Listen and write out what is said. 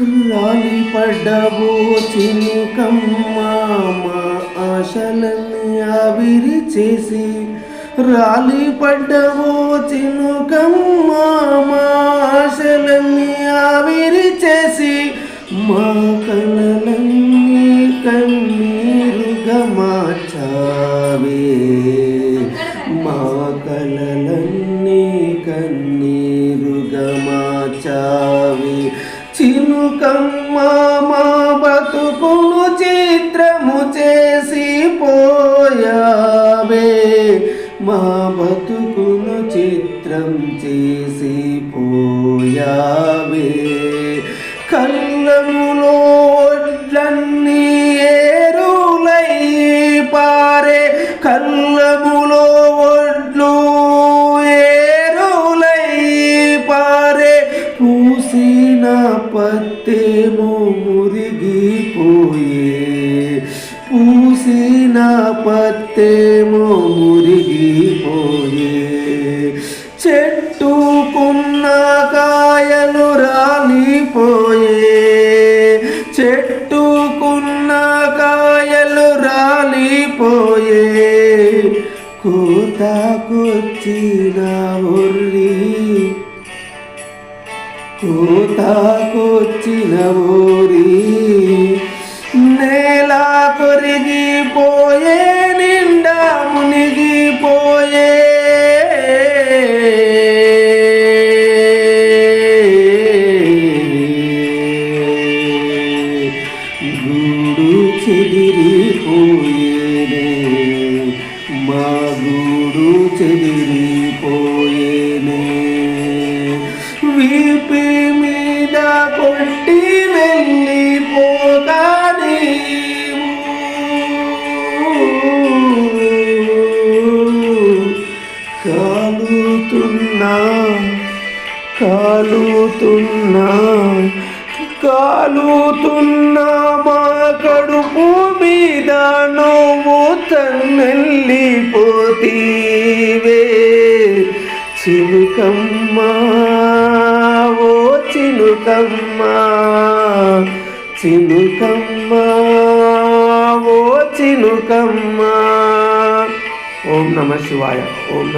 రాలి పడ్డవో చినుకమ్మ మా ఆశలన్నీ ఆవిరి చేసి. రాలి పడ్డవో చినుకమ్మ మా ఆశలన్నీ ఆవిరి చేసి. మా కలలన్నీ కన్నీరుగా మార్చావే. మా కలలన్నీ కన్నీరుగా మార్చావే. చినుకమ్మ మా బతుకును చిత్రము చేసి పోయావే. మా బతుకును చిత్రం చేసి పోయావే. కళ్ళములో ఒడ్లన్నీ ఏరులై పారే. కళ్ళ నా పత్తేమో మురిగిపోయే. పూసిన పత్తేమో మురిగిపోయే. చెట్టుకున్న కాయలు రాలిపోయే. చెట్టుకున్న కాయలు రాలిపోయే. కోతకొచ్చిన ఒర్రీ కోతాకొచ్చిన ఊరి నేల కొరిగిపోయే నిండా మునిగిపోయే. గూడు చెదిరిపోయేనే మా గూడు చెదిరిపోయేనే కాలుతున్నా కాలుతున్నా కాలుతున్నా మా కడుపు మీద నువ్వు తన్నెల్లిపోతీవే. చిలుకమ్మా ఓ చిలుకమ్మా చిలుకమ్మా ఓ చిలుకమ్మా ఓం నమ శివాయ ఓం నమ